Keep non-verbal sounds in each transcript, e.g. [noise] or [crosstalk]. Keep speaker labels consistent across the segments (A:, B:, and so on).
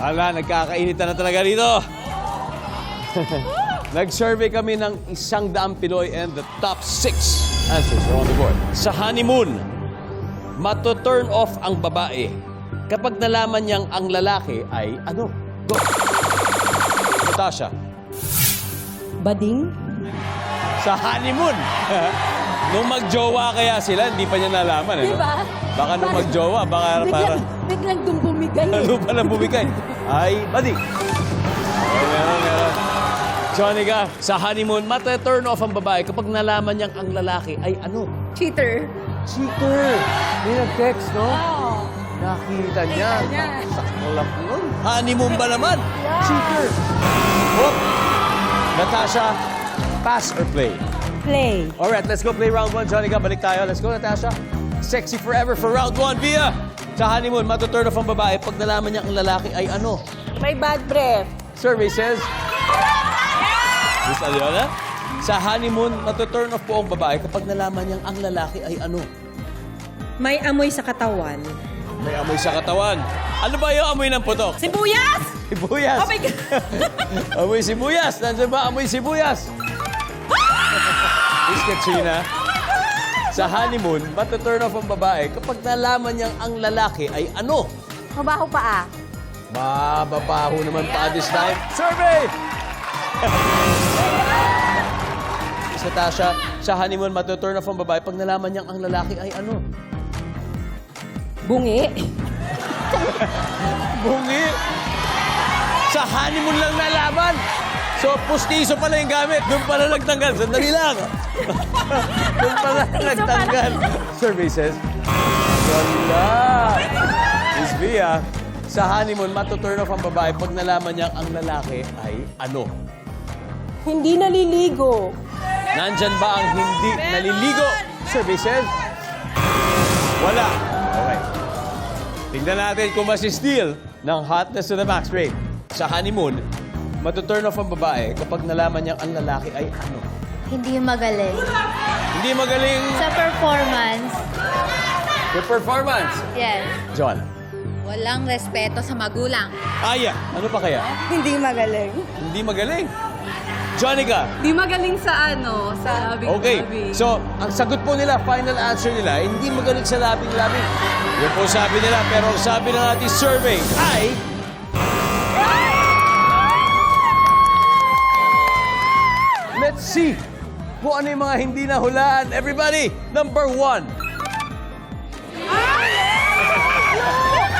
A: Ala, nagkakainitan na talaga dito. Nag-survey kami ng isang daang Pinoy and the top six answers are on the board. Sa honeymoon, mato-turn off ang babae kapag nalaman niyang ang lalaki ay ano? Go. Natasha.
B: Bading?
A: Sa honeymoon. [laughs] nung magjowa kaya sila, hindi pa niya nalaman. Ano?
B: Di ba?
A: Baka nung magjowa, baka
B: Biglang,
A: parang...
B: biglang dong bumigay.
A: Ano pa lang bumigay? Ay, buddy. Oh, meron, meron. Jonica, sa honeymoon, mata-turn off ang babae kapag nalaman niyang ang lalaki ay ano?
B: Cheater.
A: Cheater! May nag-text, no?
B: Oo.
A: Nakita niya.
B: Nakita niya.
A: Saklap nun. Honeymoon ba naman? Cheater! Oh. Natasha, pass or play?
B: Play.
A: Alright, let's go play round one. Johnny, balik tayo. Let's go, Natasha. Sexy forever for round one. Via! Sa honeymoon, matuturn off ang babae pag nalaman niya ang lalaki ay ano?
B: May bad breath.
A: Survey says... Miss Aliona? Sa honeymoon, matuturn off po ang babae kapag nalaman niyang ang lalaki ay ano?
B: May amoy sa katawan.
A: May amoy sa katawan. Ano ba yung amoy ng putok?
B: Sibuyas!
A: Sibuyas.
B: Oh my God! [laughs]
A: amoy sibuyas. Nandiyan ba amoy sibuyas? Miss Katrina, sa honeymoon, matuturn off ang babae kapag nalaman niyang ang lalaki ay ano?
B: Mabaho pa ah.
A: Mababaho naman pa this time. Survey! Miss Natasha, sa honeymoon, matuturn off ang babae pag nalaman niyang ang lalaki ay ano?
B: Bungi.
A: Bungi! Sa honeymoon lang nalaman! So, pustiso pala yung gamit. Doon pala nagtanggal. Sandali lang. [laughs] Doon pala nagtanggal. Survey says, wala. Miss Via, sa honeymoon, matuturn off ang babae pag nalaman niyang ang lalaki ay ano?
B: Hindi naliligo.
A: Nandyan ba ang hindi naliligo? Survey says, wala. Okay. Tingnan natin kung masistil ng hotness to the max rate. Sa honeymoon, matuturn off ang babae kapag nalaman niyang ang lalaki ay ano?
C: Hindi magaling.
A: Hindi magaling
C: Sa performance,
A: your performance.
C: yes.
A: John.
C: Walang respeto sa magulang.
A: Aya, ano pa kaya? [laughs]
B: Hindi magaling.
A: Hindi magaling. Jonica.
B: Hindi magaling sa ano, sa labing
A: Okay, so ang sagot po nila, final answer nila, hindi magaling sa labing-labing. Yun po sabi nila, pero ang sabi ng ating survey ay... Let's see kung ano yung mga hindi nahulaan. Everybody, number one.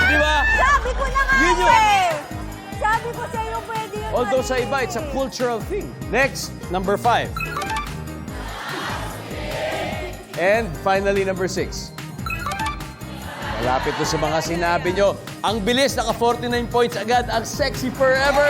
A: Di ba?
D: Sabi ko na nga
A: Yun yun.
D: eh. Sabi ko sa'yo pwede yun.
A: Although sa iba, it's a cultural thing. Next, number five. And finally, number six. Malapit to sa mga sinabi nyo. Ang bilis, naka 49 points agad, ang sexy forever.